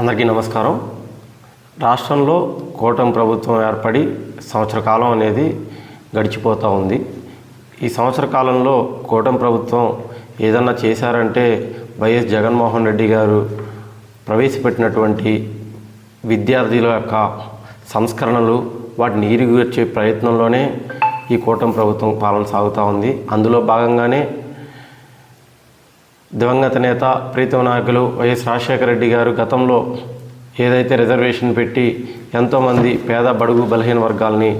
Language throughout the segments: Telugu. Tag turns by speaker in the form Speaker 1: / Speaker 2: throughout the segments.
Speaker 1: అందరికీ నమస్కారం. రాష్ట్రంలో కూటమి ప్రభుత్వం ఏర్పడి సంవత్సర కాలం అనేది గడిచిపోతూ ఉంది. ఈ సంవత్సర కాలంలో కూటమి ప్రభుత్వం ఏదన్నా చేశారంటే వైఎస్ జగన్మోహన్ రెడ్డి గారు ప్రవేశపెట్టినటువంటి విద్యార్థుల యొక్క సంస్కరణలు వాటిని ఈరుగొచ్చే ప్రయత్నంలోనే ఈ కూటమి ప్రభుత్వం పాలన సాగుతూ ఉంది. అందులో భాగంగానే దివంగత నేత ప్రీతం నాయకులు వైఎస్ రాజశేఖర రెడ్డి గారు గతంలో ఏదైతే రిజర్వేషన్ పెట్టి ఎంతోమంది పేద బడుగు బలహీన వర్గాలని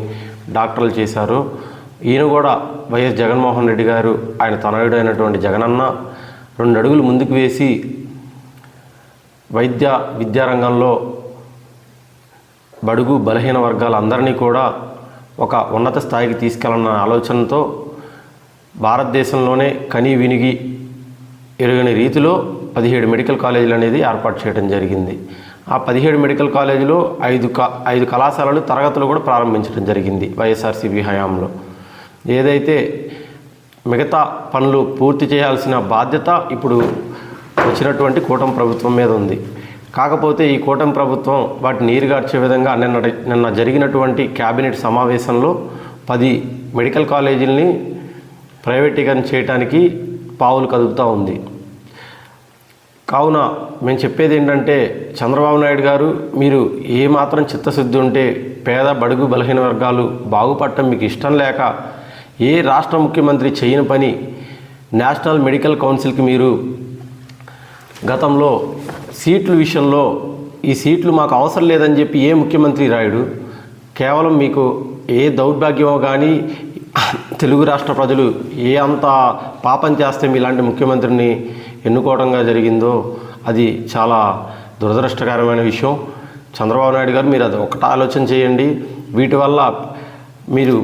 Speaker 1: డాక్టర్లు చేశారు ఈయన కూడా వైఎస్ జగన్మోహన్ రెడ్డి గారు ఆయన తనయుడైనటువంటి జగనన్న రెండు అడుగులు ముందుకు వేసి వైద్య విద్యారంగంలో బడుగు బలహీన వర్గాలందరినీ కూడా ఒక ఉన్నత స్థాయికి తీసుకెళ్ళాలన్న ఆలోచనతో భారతదేశంలోనే కని వినిగి ఎరుగని రీతిలో పదిహేడు మెడికల్ కాలేజీలు అనేది ఏర్పాటు చేయడం జరిగింది. ఆ పదిహేడు మెడికల్ కాలేజీలో ఐదు క ఐదు కళాశాలలు తరగతులు కూడా ప్రారంభించడం జరిగింది వైఎస్ఆర్సీపీ హయాంలో. ఏదైతే మిగతా పనులు పూర్తి చేయాల్సిన బాధ్యత ఇప్పుడు వచ్చినటువంటి కూటమి ప్రభుత్వం మీద ఉంది. కాకపోతే ఈ కూటమి ప్రభుత్వం వాటిని నీరుగార్చే విధంగా నిన్న నిన్న జరిగినటువంటి క్యాబినెట్ సమావేశంలో పది మెడికల్ కాలేజీలని ప్రైవేటీకరణ చేయడానికి పావులు కదుపుతూ ఉంది. కావున మేము చెప్పేది ఏంటంటే చంద్రబాబు నాయుడు గారు మీరు ఏమాత్రం చిత్తశుద్ధి ఉంటే పేద బడుగు బలహీన వర్గాలు బాగుపడటం మీకు ఇష్టం లేక ఏ రాష్ట్ర ముఖ్యమంత్రి చేయని పని నేషనల్ మెడికల్ కౌన్సిల్కి మీరు గతంలో సీట్ల విషయంలో ఈ సీట్లు మాకు అవసరం లేదని చెప్పి ఏ ముఖ్యమంత్రి రాయుడు కేవలం మీకు ఏ దౌర్భాగ్యమో కానీ తెలుగు రాష్ట్ర ప్రజలు ఏ అంత పాపం చేస్తే మీలాంటి ముఖ్యమంత్రిని ఎన్నుకోవడంగా జరిగిందో అది చాలా దురదృష్టకరమైన విషయం. చంద్రబాబు నాయుడు గారు మీరు అది ఒకటి ఆలోచన చేయండి. వీటి వల్ల మీరు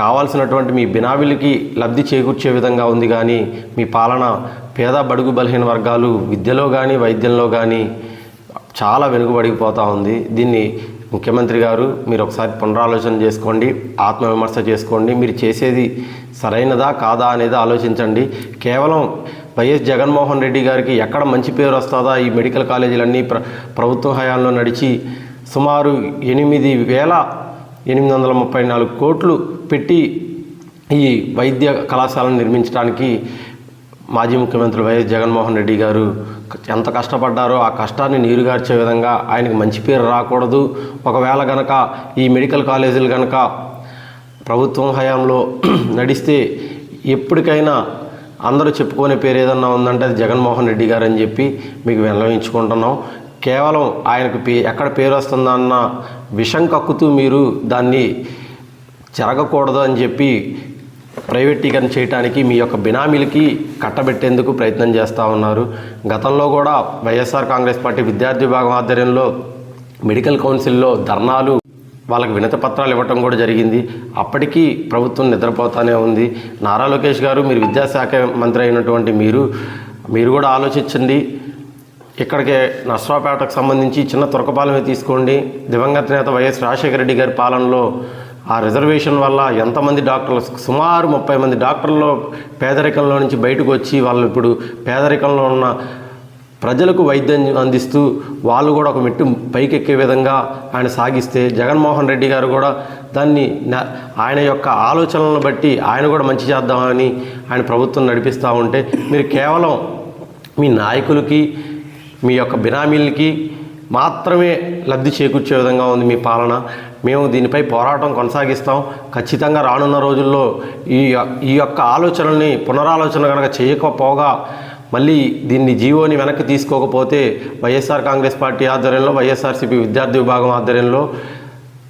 Speaker 1: కావాల్సినటువంటి మీ బినావిలికి లబ్ధి చేకూర్చే విధంగా ఉంది కానీ మీ పాలన పేద బడుగు బలహీన వర్గాలు విద్యలో కానీ వైద్యంలో కానీ చాలా వెనుకబడిపోతూ ఉంది. దీన్ని ముఖ్యమంత్రి గారు మీరు ఒకసారి పునరాలోచన చేసుకోండి ఆత్మవిమర్శ చేసుకోండి. మీరు చేసేది సరైనదా కాదా అనేది ఆలోచించండి. కేవలం వైఎస్ జగన్మోహన్ రెడ్డి గారికి ఎక్కడ మంచి పేరు వస్తుందా? ఈ మెడికల్ కాలేజీలన్నీ ప్ర ప్రభుత్వ హయాంలో నడిచి సుమారు ఎనిమిది వేల ఎనిమిది వందల ముప్పై నాలుగు కోట్లు పెట్టి ఈ వైద్య కళాశాలను నిర్మించడానికి మాజీ ముఖ్యమంత్రి వైఎస్ జగన్మోహన్ రెడ్డి గారు ఎంత కష్టపడ్డారో ఆ కష్టాన్ని నీరుగార్చే విధంగా ఆయనకు మంచి పేరు రాకూడదు. ఒకవేళ గనక ఈ మెడికల్ కాలేజీలు గనక ప్రభుత్వం హయాంలో నడిస్తే ఎప్పటికైనా అందరూ చెప్పుకునే పేరు ఏదన్నా ఉందంటే అది జగన్మోహన్ రెడ్డి గారు అని చెప్పి మీకు విన్నవించుకుంటున్నాం. కేవలం ఆయనకు పే ఎక్కడ పేరు వస్తుందన్న విషం కక్కుతూ మీరు దాన్ని జరగకూడదు అని చెప్పి ప్రైవేటీకరణ చేయడానికి మీ యొక్క బినామీలకి కట్టబెట్టేందుకు ప్రయత్నం చేస్తూ ఉన్నారు. గతంలో కూడా వైఎస్ఆర్ కాంగ్రెస్ పార్టీ విద్యార్థి విభాగం ఆధ్వర్యంలో మెడికల్ కౌన్సిల్లో ధర్నాలు వాళ్ళకి వినతి పత్రాలు ఇవ్వటం కూడా జరిగింది. అప్పటికీ ప్రభుత్వం నిద్రపోతానే ఉంది. నారా లోకేష్ గారు మీరు విద్యాశాఖ మంత్రి అయినటువంటి మీరు మీరు కూడా ఆలోచించండి. ఇక్కడికి నర్సరావుపేటకు సంబంధించి చిన్న తురకపాలమే తీసుకోండి. దివంగత నేత వైఎస్ రాజశేఖర రెడ్డి గారి పాలనలో ఆ రిజర్వేషన్ వల్ల ఎంతమంది డాక్టర్లు సుమారు ముప్పై మంది డాక్టర్లు పేదరికంలో నుంచి బయటకు వచ్చి వాళ్ళు ఇప్పుడు పేదరికంలో ఉన్న ప్రజలకు వైద్యం అందిస్తూ వాళ్ళు కూడా ఒక మెట్టు పైకెక్కే విధంగా ఆయన సాగిస్తే జగన్మోహన్ రెడ్డి గారు కూడా దాన్ని ఆయన యొక్క ఆలోచనలను బట్టి ఆయన కూడా మంచి చేద్దామని ఆయన ప్రభుత్వం నడిపిస్తూ ఉంటే మీరు కేవలం మీ నాయకులకి మీ యొక్క బినామీలకి మాత్రమే లబ్ధి చేకూర్చే విధంగా ఉంది మీ పాలన. మేము దీనిపై పోరాటం కొనసాగిస్తాం. ఖచ్చితంగా రానున్న రోజుల్లో ఈ ఈ యొక్క ఆలోచనల్ని పునరాలోచన కనుక చేయకపోగా మళ్ళీ దీన్ని జీవోని వెనక్కి తీసుకోకపోతే వైఎస్ఆర్ కాంగ్రెస్ పార్టీ ఆధ్వర్యంలో వైఎస్ఆర్సీపీ విద్యార్థి విభాగం ఆధ్వర్యంలో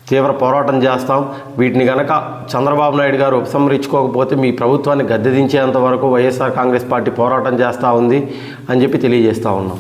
Speaker 1: తీవ్ర పోరాటం చేస్తాం. వీటిని గనక చంద్రబాబు నాయుడు గారు ఉపసంహరించుకోకపోతే మీ ప్రభుత్వాన్ని గద్దెదించేంత వరకు వైఎస్ఆర్ కాంగ్రెస్ పార్టీ పోరాటం చేస్తూ ఉంది అని చెప్పి తెలియజేస్తూ ఉన్నాం.